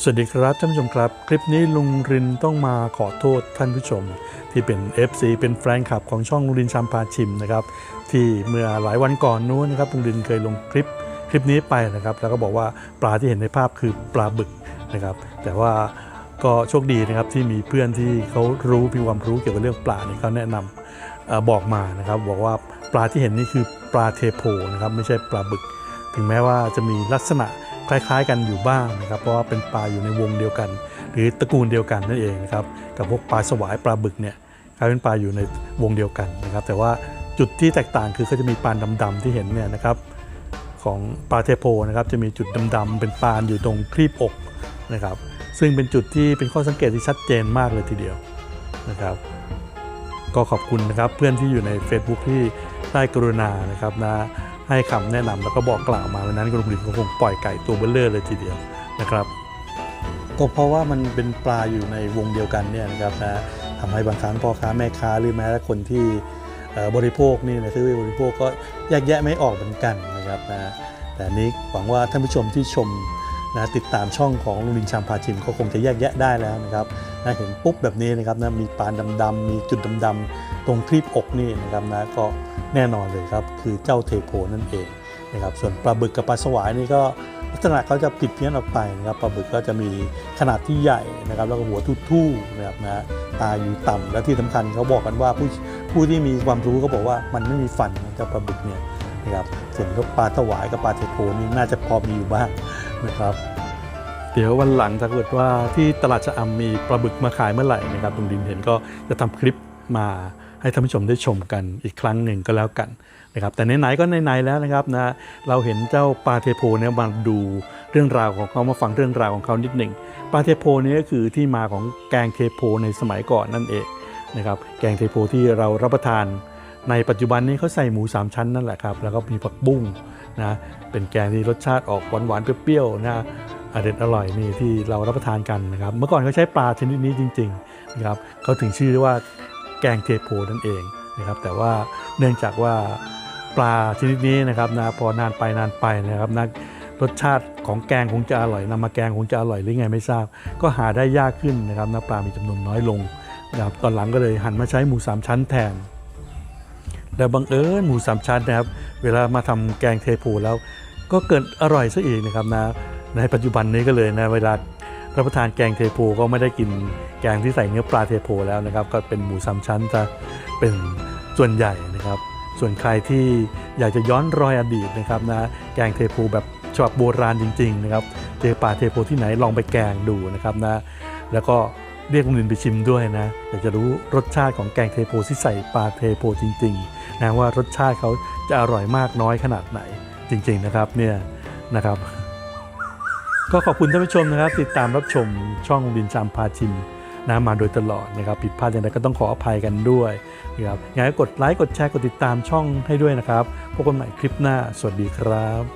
สวัสดีครับท่านผู้ชมครับ คลิปนี้ลุงรินต้องมาขอโทษท่านผู้ชม ที่เป็น FC เป็นแฟนคลับของช่องลุงรินชามพาชิมนะครับที่เมื่อหลายวันก่อนนู้นนะครับลุงรินเคยลงคลิปคลิปนี้ไปนะครับแล้วก็บอกว่าปลาที่เห็นในภาพคือปลาบึกนะครับแต่ว่าก็โชคดีนะครับที่มีเพื่อนที่เขารู้มีความรู้เกี่ยวกับเรื่องปลาเนี่ยเขาแนะนำบอกมานะครับบอกว่าปลาที่เห็นนี่คือปลาเทโพนะครับไม่ใช่ปลาบึก ถึงแม้ว่าจะมีลักษณะ คล้ายๆ กันอยู่บ้างนะครับเพราะว่าเป็นปลาอยู่ในวงเดียวกัน หรือตระกูลเดียวกันนั่นเองนะครับกับพวกปลาสวายปลาบึกเนี่ยกลายเป็นปลาอยู่ในวงเดียวกันนะครับแต่ว่าจุดที่แตกต่างคือเขาจะมีปานดำๆที่เห็นเนี่ยนะครับของปลาเทโพนะครับจะมีจุดดำๆเป็นปานอยู่ตรงครีบอกนะครับซึ่งเป็นจุดที่เป็นข้อสังเกตที่ชัดเจนมากเลยทีเดียวนะครับก็ขอบคุณนะครับเพื่อนที่อยู่ใน Facebook ที่ได้กรุณานะครับนะ ให้คำแนะนำแล้วก็บอกกล่าวมาวันนั้นกรุงรินก็คงปล่อยไก่ตัวเบลเลอร์เลยทีเดียวนะครับก็เพราะว่ามันเป็นปลาอยู่ในวงเดียวกันเนี่ยนะครับนะทำให้บางครั้งพ่อค้าแม่ค้าหรือแม้แต่คนที่บริโภคนี่นะซื้อไปบริโภคก็แยกแยะไม่ออกเหมือนกันนะครับนะแต่นี้หวังว่าท่านผู้ชมที่ชม นะติดตามช่องของลุงลินชามพาชิมก็คงจะแยกแยะได้แล้วนะครับนะเห็นปุ๊บแบบนี้นะครับนะมีปานดำๆมีจุดดำๆตรงครีบอกนี่นะครับนะก็แน่นอนเลยครับคือเจ้าเทโพนั่นเองนะครับส่วนปลาบึกกับปลาสวายนี่ก็ลักษณะเขาจะผิดเพี้ยนออกไปนะครับปลาบึกก็จะมีขนาดที่ใหญ่นะครับแล้วก็หัวทู่ๆนะครับนะตาอยู่ต่ำและที่สำคัญเขาบอกกันว่าผู้ผู้ที่มีความรู้ก็บอกว่ามันไม่มีฟันเจ้าปลาบึกเนี่ยนะครับส่วนพวกปลาถวายกับปลาเทโพนี่น่าจะพอมีอยู่บ้าง นะครับ เดี๋ยววันหลังถ้าเกิดว่าที่ตลาดชะอำมีปลาบึกมาขายเมื่อไหร่นะครับลุงดินเห็นก็จะทำคลิปมาให้ท่านผู้ชมได้ชมกันอีกครั้งหนึ่งก็แล้วกันนะครับแต่ไหนๆก็ไหนๆแล้วนะครับนะเราเห็นเจ้าปลาเทโพเนี่ยมาดูเรื่องราวของเขามาฟังเรื่องราวของเขานิดหนึ่งปลาเทโพเนี่ยก็คือที่มาของแกงเทโพในสมัยก่อนนั่นเองนะครับแกงเทโพที่เรารับประทานในปัจจุบันนี้เขาใส่หมูสามชั้นนั่นแหละครับแล้วก็มีผักบุ้ง นะเป็นแกงที่รสชาติออกหวานๆเปรี้ยวๆนะอร่อยอร่อยนี่ที่เรารับประทานกันนะครับ เมื่อก่อนเขาใช้ปลาชนิดนี้จริงๆนะครับเขาถึงชื่อว่าแกงเทโพนั่นเองนะครับ แต่ว่าเนื่องจากว่าปลาชนิดนี้นะครับนะพอนานไปนานไปนะครับนะรสชาติของแกงคงจะอร่อยนำมาแกงคงจะอร่อยหรือไงไม่ทราบ ก็หาได้ยากขึ้นนะครับนะปลามีจำนวนน้อยลงนะครับตอนหลังก็เลยหันมาใช้หมูสามชั้นแทน แต่บังเอิญหมูสามชั้นนะครับ เวลามาทำแกงเทโพแล้วก็เกิดอร่อยซะอีกนะครับนะในปัจจุบันนี้ก็เลยนะเวลารับประทานแกงเทโพก็ไม่ได้กินแกงที่ใส่เนื้อปลาเทโพแล้วนะครับ ก็เป็นหมูสามชั้นจะเป็นส่วนใหญ่นะครับ ส่วนใครที่อยากจะย้อนรอยอดีตนะครับนะแกงเทโพแบบฉบับโบราณจริง ๆ นะครับ เจอปลาเทโพที่ไหนลองไปแกงดูนะครับนะแล้วก็ เรียกคนอื่นไปชิมด้วยนะอยากจะรู้รสชาติของแกงเทโพที่ใส่ปลาเทโพจริงๆนะว่ารสชาติเขาจะอร่อยมากน้อยขนาดไหนจริง ๆนะครับเนี่ยนะครับ ก็ขอบคุณท่านผู้ชมนะครับ ติดตามรับชมช่องดินชามพาชิมนะมาโดยตลอดนะครับผิดพลาดอย่างไรก็ต้องขออภัยกันด้วยนะครับอยังไงก็กดไลค์กดแชร์กดติดตามช่องให้ด้วยนะครับพบกันใหม่คลิปหน้า สวัสดีครับ